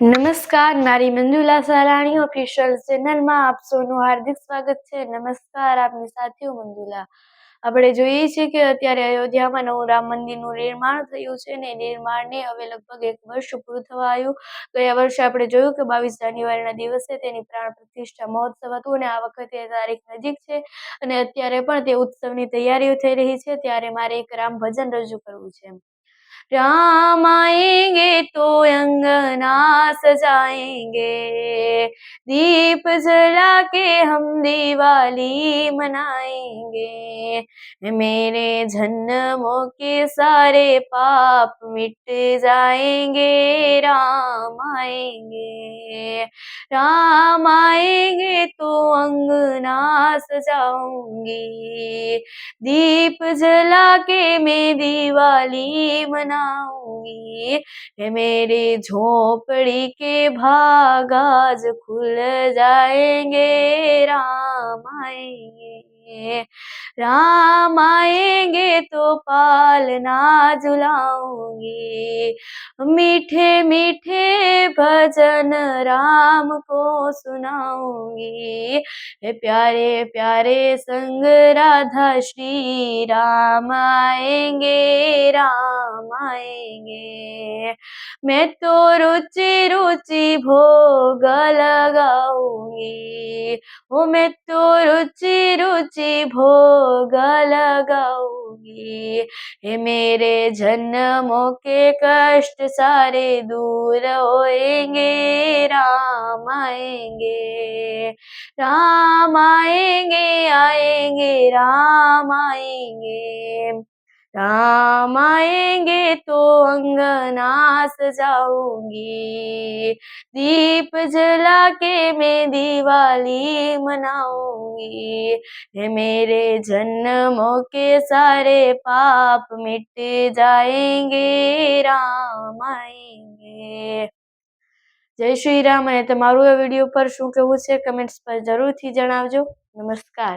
નમસ્કાર, મારી મંજુલા સારાણી ઓફિશિયલ ચેનલમાં આપ સૌનું હાર્દિક સ્વાગત છે. નમસ્કાર આપની સાથીઓ મંજુલા. આપણે જોઈએ છીએ કે અત્યારે અયોધ્યામાં નવું રામ મંદિરનું નિર્માણ થયું છે ને નિર્માણને હવે લગભગ એક વર્ષ પૂરું થવા આવ્યું. ગયા વર્ષે આપણે જોયું કે બાવીસ જાન્યુઆરીના દિવસે તેની પ્રાણ પ્રતિષ્ઠા મહોત્સવ હતું અને આ વખતે તારીખ નજીક છે અને અત્યારે પણ તે ઉત્સવની તૈયારીઓ થઈ રહી છે. ત્યારે મારે એક રામ ભજન રજૂ કરવું છે राम आएँगे तो अंगना सजाएँगे दीप जला के हम दिवाली मनाएँगे। मेरे जन्मों के सारे पाप मिट जाएँगे। राम आएँगे राम आएँगे। अंगना जाऊँगी दीप जला के मैं दिवाली मनाऊँगी। मेरी झोपड़ी के भागाज खुल जाएँगे, राम आएँगे। राम आएँगे तो पालना झुलाऊँगी। मीठे मीठे भजन राम को सुनाऊँगी। हे प्यारे प्यारे संग राधा श्री राम आएँगे राम आएँगे। मैं तो रुचि रुचि भोग लगाऊँगी। ओ मैं तो रुचि रुचि भोग लगाऊँगी। हे मेरे जन्मों के कष्ट सारे दूर होएँगे, राम आएँगे राम आएँगे आएँगे, राम आएँगे। राम आएँगे तो अंगना सजाऊँगी दीप जला के मैं दिवाली मनाऊँगी। है मेरे जन्मों के सारे पाप मिट जाएँगे, राम आएँगे। જય શ્રી રામ અને તમારું वीडियो पर પર શું કહેવું છે કમેન્ટ્સ પર જરૂરથી જણાવજો નમસ્કાર